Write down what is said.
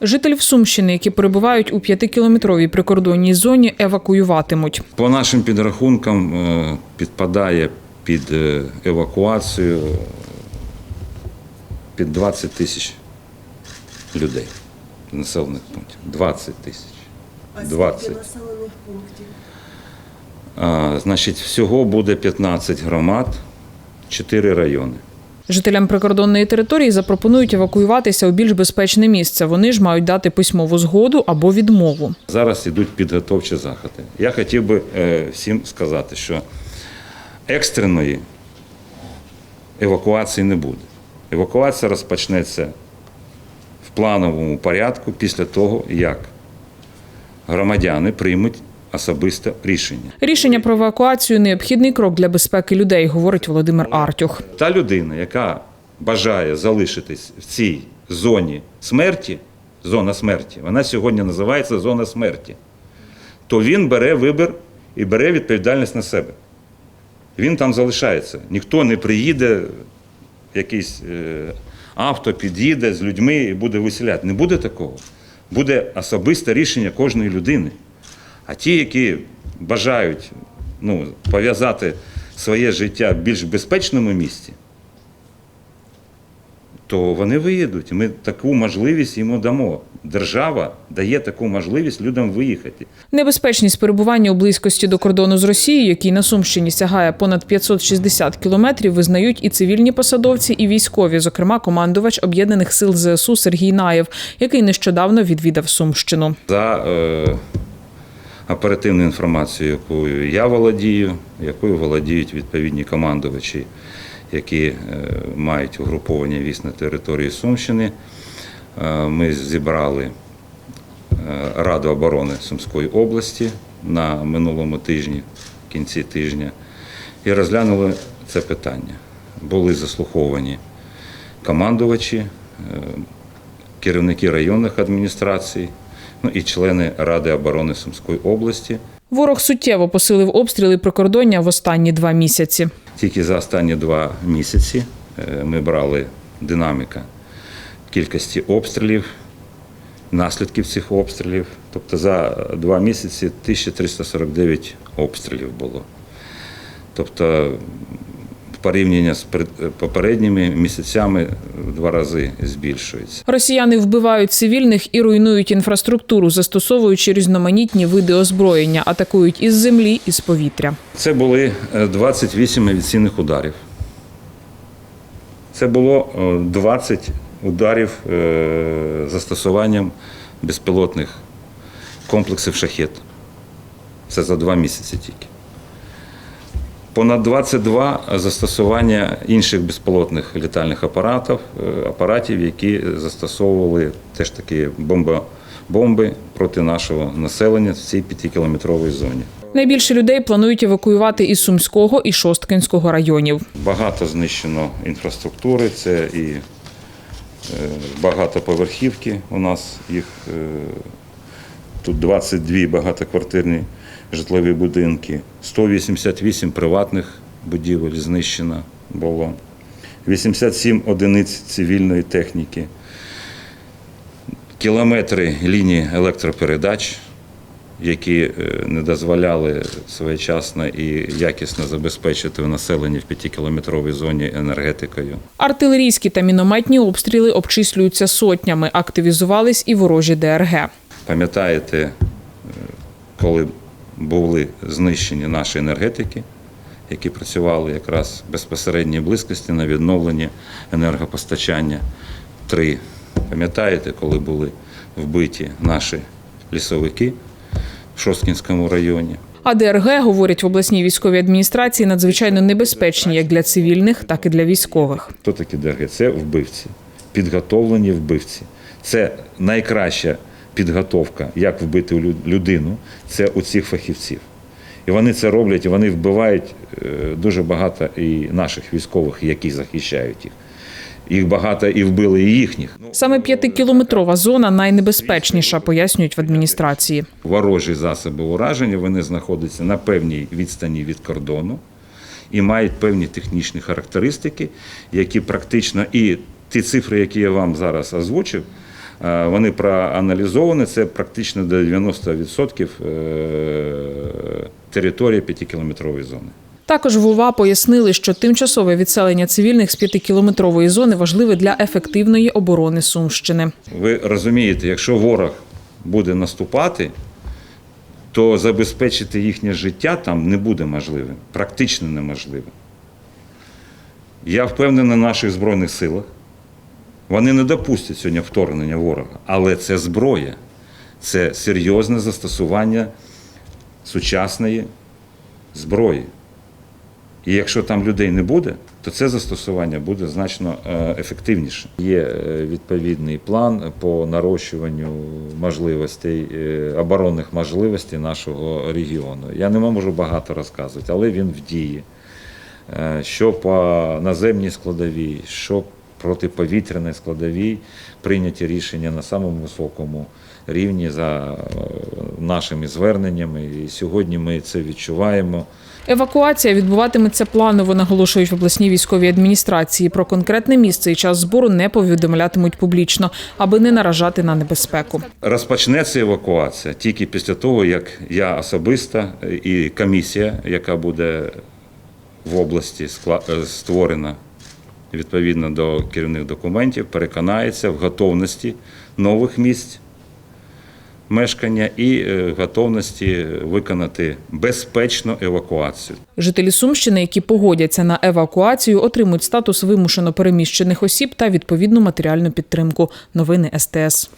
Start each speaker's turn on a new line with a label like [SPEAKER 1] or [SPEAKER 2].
[SPEAKER 1] Жителів Сумщини, які перебувають у п'ятикілометровій прикордонній зоні, евакуюватимуть.
[SPEAKER 2] По нашим підрахункам е, підпадає під е, евакуацію е, під 20 тисяч людей населених пунктів. 20 тисяч.
[SPEAKER 3] А
[SPEAKER 2] 20.
[SPEAKER 3] населених пунктів?
[SPEAKER 2] А, Значить, всього буде 15 громад, 4 райони.
[SPEAKER 1] Жителям прикордонної території запропонують евакуюватися у більш безпечне місце. Вони ж мають дати письмову згоду або відмову.
[SPEAKER 2] Зараз йдуть підготовчі заходи. Я хотів би е, всім сказати, що екстреної евакуації не буде. Евакуація розпочнеться в плановому порядку після того, як громадяни приймуть особисте рішення.
[SPEAKER 1] Рішення про евакуацію необхідний крок для безпеки людей, говорить Володимир Артюх.
[SPEAKER 2] Та людина, яка бажає залишитись в цій зоні смерті, зона смерті, вона сьогодні називається зона смерті, то він бере вибір і бере відповідальність на себе. Він там залишається. Ніхто не приїде, якийсь е, авто під'їде з людьми і буде виселяти. Не буде такого. Буде особисте рішення кожної людини. А ті, які бажають ну, пов'язати своє життя в більш безпечному місці, то вони виїдуть. Ми таку можливість йому дамо. Держава дає таку можливість людям виїхати.
[SPEAKER 1] Небезпечність перебування у близькості до кордону з Росією, який на Сумщині сягає понад 560 кілометрів, визнають і цивільні посадовці, і військові, зокрема командувач об'єднаних сил ЗСУ Сергій Наєв, який нещодавно відвідав Сумщину.
[SPEAKER 2] За е, оперативною інформацією, якою я володію, якою володіють відповідні командувачі, які е, мають угруповання військ на території Сумщини. Е, ми зібрали е, Раду оборони Сумської області на минулому тижні, в кінці тижня, і розглянули це питання. Були заслуховані командувачі, керівники районних адміністрацій, ну і члени Ради оборони Сумської області.
[SPEAKER 1] Ворог суттєво посилив обстріли прикордоння в останні два місяці.
[SPEAKER 2] Тільки за останні два місяці е, ми брали динаміка кількості обстрілів, наслідків цих обстрілів. Тобто за два місяці 1349 обстрілів було. Тобто порівняння з попередніми місяцями в два рази збільшується.
[SPEAKER 1] Росіяни вбивають цивільних і руйнують інфраструктуру, застосовуючи різноманітні види озброєння, атакують із землі і з повітря.
[SPEAKER 2] Це були е, 28 авіаційних ударів. Це було е, 20 ударів е, застосуванням безпілотних комплексів шахет. Це за два місяці тільки. Понад 22 застосування інших безпілотних літальних апаратів, е, апаратів, які застосовували теж такі бомба, бомби проти нашого населення в цій п'ятикілометровій зоні.
[SPEAKER 1] Найбільше людей планують евакуювати із Сумського і Шосткинського районів.
[SPEAKER 2] Багато знищено інфраструктури, це і е, багатоповерхівки. У нас їх е, тут 22 багатоквартирні житлові будинки, 188 приватних будівель знищено було, 87 одиниць цивільної техніки, кілометри лінії електропередач, які е, не дозволяли своєчасно і якісно забезпечити населення в 5-кілометровій зоні енергетикою.
[SPEAKER 1] Артилерійські та мінометні обстріли обчислюються сотнями. Активізувались і ворожі ДРГ.
[SPEAKER 2] Пам'ятаєте, е, коли були знищені наші енергетики, які працювали якраз в безпосередній близькості на відновлення енергопостачання. Три. Пам'ятаєте, коли були вбиті наші лісовики в Шосткінському районі?
[SPEAKER 1] А ДРГ, говорять в обласній військовій адміністрації, надзвичайно небезпечні як для цивільних, так і для військових.
[SPEAKER 2] Хто такі ДРГ? Це вбивці, підготовлені вбивці. Це найкраща підготовка, як вбити людину, це у цих фахівців. І вони це роблять, і вони вбивають е, дуже багато і наших військових, які захищають їх. Їх багато і вбили і їхніх.
[SPEAKER 1] Саме п'ятикілометрова зона найнебезпечніша, пояснюють в адміністрації.
[SPEAKER 2] Ворожі засоби ураження вони знаходяться на певній відстані від кордону і мають певні технічні характеристики, які практично і ті цифри, які я вам зараз озвучив, Вони проаналізовані, це практично до 90% е, території 5-кілометрової зони.
[SPEAKER 1] Також в УВА пояснили, що тимчасове відселення цивільних з п'ятикілометрової зони важливе для ефективної оборони Сумщини.
[SPEAKER 2] Ви розумієте, якщо ворог буде наступати, то забезпечити їхнє життя там не буде можливим, практично неможливим. Я впевнений в наших Збройних силах. Вони не допустять сьогодні вторгнення ворога, але це зброя, це серйозне застосування сучасної зброї. І якщо там людей не буде, то це застосування буде значно е, ефективніше. Є е, відповідний план по нарощуванню можливостей, е, оборонних можливостей нашого регіону. Я не можу багато розказувати, але він в дії. Що по наземній складовій, що протиповітряній складовій, прийняті рішення на самому високому рівні за е, нашими зверненнями. І сьогодні ми це відчуваємо.
[SPEAKER 1] Евакуація відбуватиметься планово, наголошують в обласній військовій адміністрації. Про конкретне місце і час збору не повідомлятимуть публічно, аби не наражати на небезпеку.
[SPEAKER 2] Розпочнеться евакуація тільки після того, як я особисто і комісія, яка буде в області е, створена відповідно до керівних документів, переконається в готовності нових місць мешкання і е, готовності виконати безпечну евакуацію.
[SPEAKER 1] Жителі Сумщини, які погодяться на евакуацію, отримують статус вимушено переміщених осіб та відповідну матеріальну підтримку. Новини СТС.